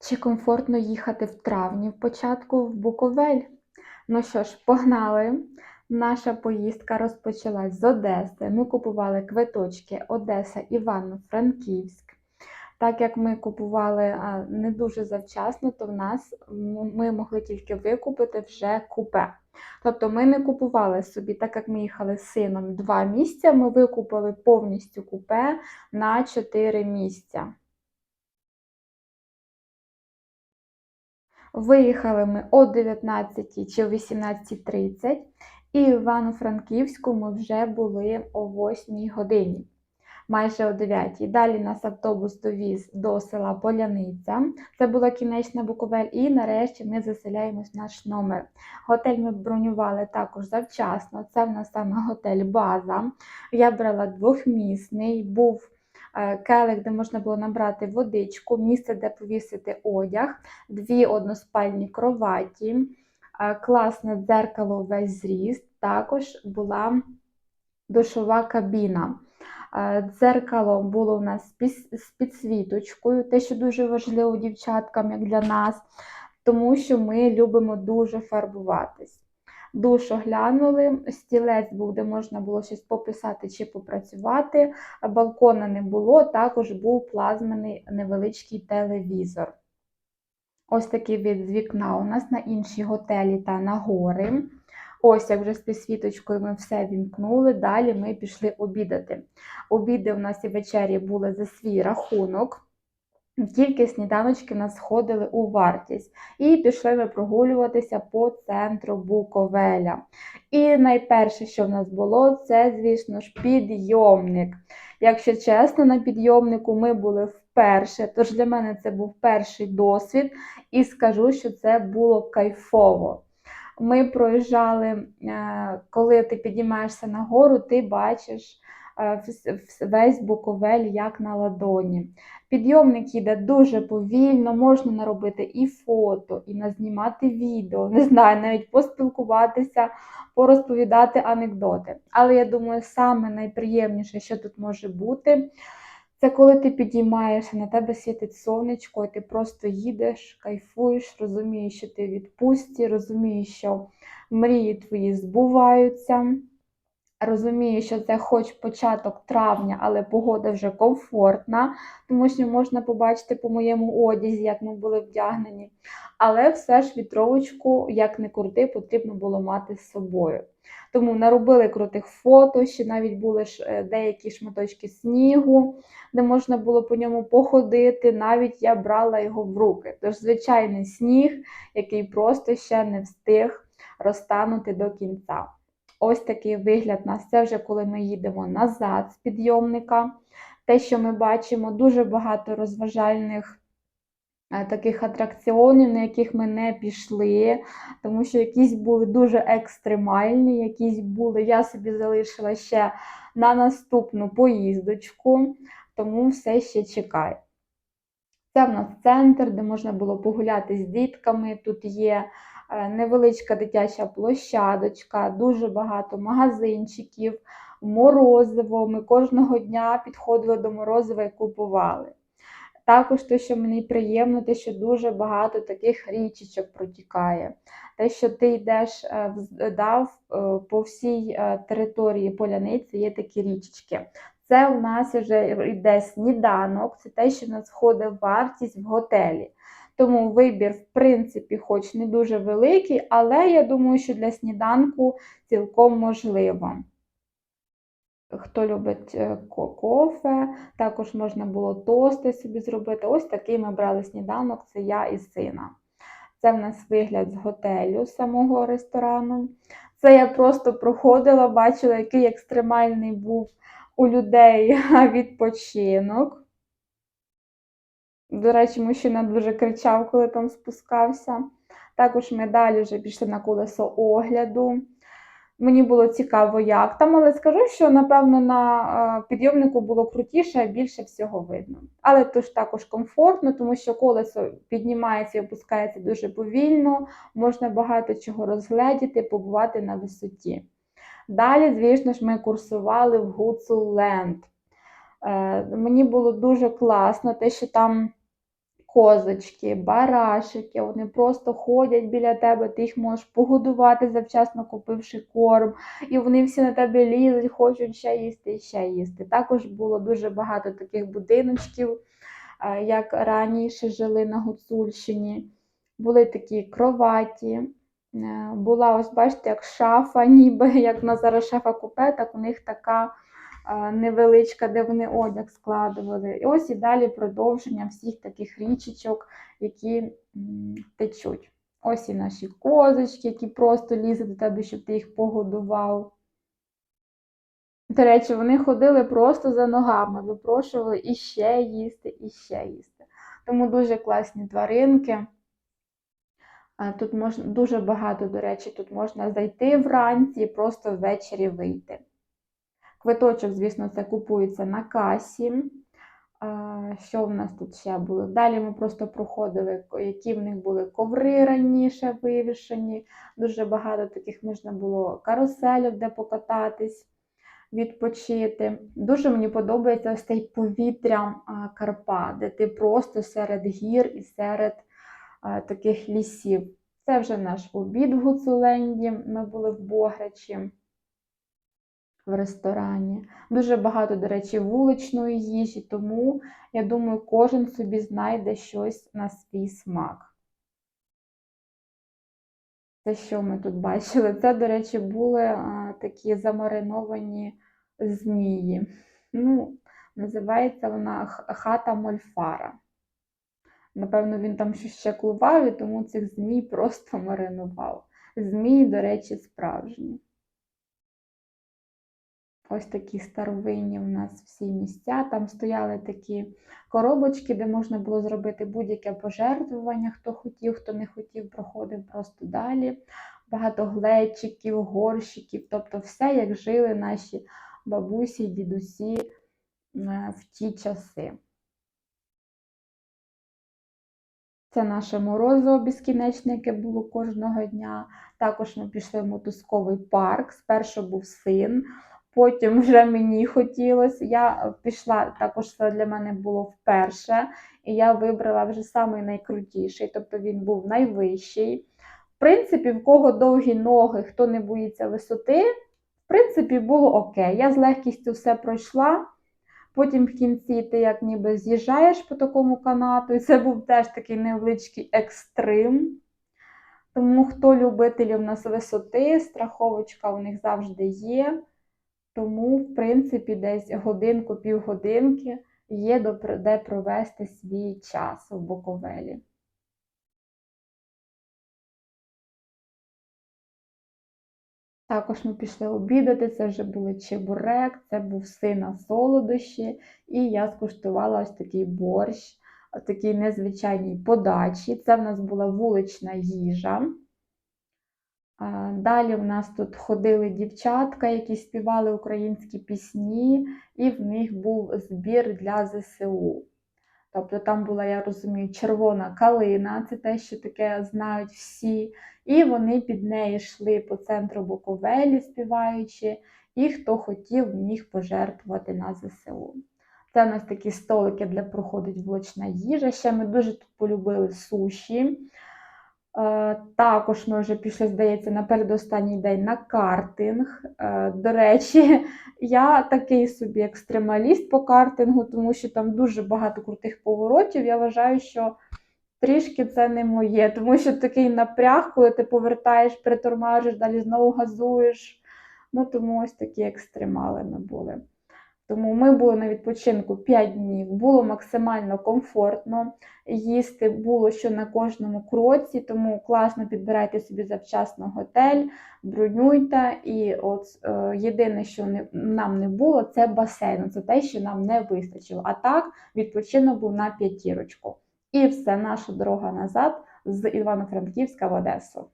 Чи комфортно їхати в травні в початку в Буковель? Ну що ж, погнали! Наша поїздка розпочалась з Одеси. Ми купували квиточки Одеса, Івано-Франківськ. Так як ми купували не дуже завчасно, то в нас ми могли тільки викупити вже купе. Тобто ми не купували собі, так як ми їхали з сином два місця, ми викупили повністю купе на 4 місця. Виїхали ми о 19 чи о 18.30, і в Івано-Франківську ми вже були о 8 годині, майже о 9. Далі нас автобус довіз до села Поляниця. Це була кінечна Буковель, і нарешті ми заселяємось в наш номер. Готель ми бронювали також завчасно. Це в нас саме готель База. Я брала двохмісний, був келик, де можна було набрати водичку, місце, де повісити одяг дві односпальні кроваті, е, класне дзеркало весь зріст, також була душова кабіна. Е, Дзеркало було у нас з підсвіточкою, те, що дуже важливо дівчаткам, як для нас, тому що ми любимо дуже фарбуватись. Душ оглянули, стілець був, де можна було щось пописати чи попрацювати. Балкона не було, також був плазмений невеличкий телевізор. Ось такий від з вікна у нас на інші готелі та на гори. Ось як вже з підсвіточкою ми все вімкнули. Далі ми пішли обідати. Обіди у нас і вечері були за свій рахунок. Тільки сніданочки нас входили у вартість. І пішли ми прогулюватися по центру Буковеля. І найперше, що в нас було, це, звісно ж, підйомник. Якщо чесно, на підйомнику ми були вперше, тож для мене це був перший досвід, і скажу, що це було кайфово. Ми проїжджали, е, коли ти підіймаєшся на гору, ти бачиш весь Буковель як на ладоні. Підйомник їде дуже повільно, можна наробити і фото, і назнімати відео, не знаю, навіть поспілкуватися, порозповідати анекдоти. Але я думаю, саме найприємніше, що тут може бути, це коли ти підіймаєшся, на тебе світить сонечко, і ти просто їдеш, кайфуєш, розумієш, що ти відпустці, розумієш, що мрії твої збуваються. Розумію, що це хоч початок травня, але погода вже комфортна, тому що можна побачити по моєму одязі, як ми були вдягнені. Але все ж вітровочку, як не крути, потрібно було мати з собою. Тому наробили крутих фото, ще навіть були ж е, деякі шматочки снігу, де можна було по ньому походити. Навіть я брала його в руки. Тож звичайний сніг, який просто ще не встиг розтанути до кінця. Ось такий вигляд нас. Це вже коли ми їдемо назад з підйомника. Те, що ми бачимо, дуже багато розважальних е, таких атракціонів, на яких ми не пішли, тому що якісь були дуже екстремальні, якісь були. Я собі залишила ще на наступну поїздочку, тому все ще чекаю. Це в нас центр, де можна було погуляти з дітками. Тут є невеличка дитяча площадочка, дуже багато магазинчиків, морозиво. Ми кожного дня підходили до морозива і купували. Також те, що мені приємно, те, що дуже багато таких річечок протікає. Те, що ти йдеш е, вз- да, в- е, по всій е, території поляниці, є такі річечки. Це у нас вже йде сніданок, це те, що в нас входить вартість в готелі. Тому вибір, в принципі, хоч не дуже великий, але я думаю, що для сніданку цілком можливо. Хто любить е, кофе, також можна було тости собі зробити. Ось такий ми брали сніданок, це я і сина. Це в нас вигляд з готелю самого ресторану. Це я просто проходила, бачила, який екстремальний був у людей відпочинок. До речі, мужчина дуже кричав, коли там спускався. Також ми далі вже пішли на колесо огляду. Мені було цікаво, як там, але скажу, що напевно на е, підйомнику було крутіше, більше всього видно. Але то ж також комфортно, тому що колесо піднімається і опускається дуже повільно, можна багато чого розгледіти, побувати на висоті. Далі, звісно ж, ми курсували в Гуцуленд. Е, Мені було дуже класно, те, що там козочки, барашики, вони просто ходять біля тебе, ти їх можеш погодувати, завчасно купивши корм, і вони всі на тебе лізуть, хочуть ще їсти і ще їсти. Також було дуже багато таких будиночків, як раніше жили на Гуцульщині. Були такі кроваті. Була, ось бачите, як шафа, ніби як на зараз шафа купе, так у них така невеличка, де вони одяг складували. І ось і далі продовження всіх таких річечок, які течуть. Ось і наші козочки, які просто лізуть до тебе, щоб ти їх погодував. До речі, вони ходили просто за ногами, випрошували іще їсти, іще їсти. Тому дуже класні тваринки. Тут можна дуже багато, до речі, тут можна зайти вранці і просто ввечері вийти. Квиточок, звісно, це купується на касі. Що в нас тут ще було? Далі ми просто проходили, які в них були коври раніше вивішені. Дуже багато таких можна було каруселів, де покататись, відпочити. Дуже мені подобається ось цей повітря а, Карпат, де ти просто серед гір і серед таких лісів. Це вже наш обід в Гуцуленді. Ми були в Бограчі в ресторані. Дуже багато, до речі, вуличної їжі, тому я думаю, кожен собі знайде щось на свій смак. Це що ми тут бачили? Це, до речі, були а, такі замариновані змії. Ну, називається вона хата Мольфара. Напевно, він там щось ще клував, і тому цих змій просто маринував. Змії, до речі, справжні. Ось такі старовинні у нас всі місця. Там стояли такі коробочки, де можна було зробити будь-яке пожертвування, хто хотів, хто не хотів, проходив просто далі. Багато глечиків, горщиків, тобто все, як жили наші бабусі, дідусі е, в ті часи. Це наше морозиво безкінечне, яке було кожного дня. Також ми пішли в мотузковий парк. Спершу був син, потім вже мені хотілося. Я пішла, також це для мене було вперше, і я вибрала вже самий найкрутіший, тобто він був найвищий. В принципі, в кого довгі ноги, хто не боїться висоти, в принципі, було окей. Я з легкістю все пройшла. Потім в кінці ти як ніби з'їжджаєш по такому канату, і це був теж такий невеличкий екстрим. Тому хто любителів у нас висоти, страховочка у них завжди є. Тому, в принципі, десь годинку-півгодинки є де провести свій час в Буковелі. Також ми пішли обідати, це вже були чебурек, це був сина солодощі, і я скуштувала ось такий борщ, такій незвичайній подачі. Це в нас була вулична їжа. Далі в нас тут ходили дівчатка, які співали українські пісні, і в них був збір для ЗСУ. Тобто там була, я розумію, червона калина, це те, що таке знають всі. І вони під неї йшли по центру Буковелі, співаючи, і хто хотів, міг пожертвувати на ЗСУ. Це у нас такі столики, де проходить вулична їжа. Ще ми дуже тут полюбили суші. Е, Також ми вже пішли, здається, на передостанній день на картинг. Е, До речі, я такий собі екстремаліст по картингу, тому що там дуже багато крутих поворотів. Я вважаю, що трішки це не моє, тому що такий напряг, коли ти повертаєш, притормажиш, далі знову газуєш. Ну, тому ось такі екстремали ми були. Тому ми були на відпочинку 5 днів, було максимально комфортно. Їсти було що на кожному кроці, тому класно підбирайте собі завчасно готель, бронюйте. І от е, єдине, що не, нам не було, це басейн. Це те, що нам не вистачило. А так, відпочинок був на п'ятірочку. І все, наша дорога назад з Івано-Франківська в Одесу.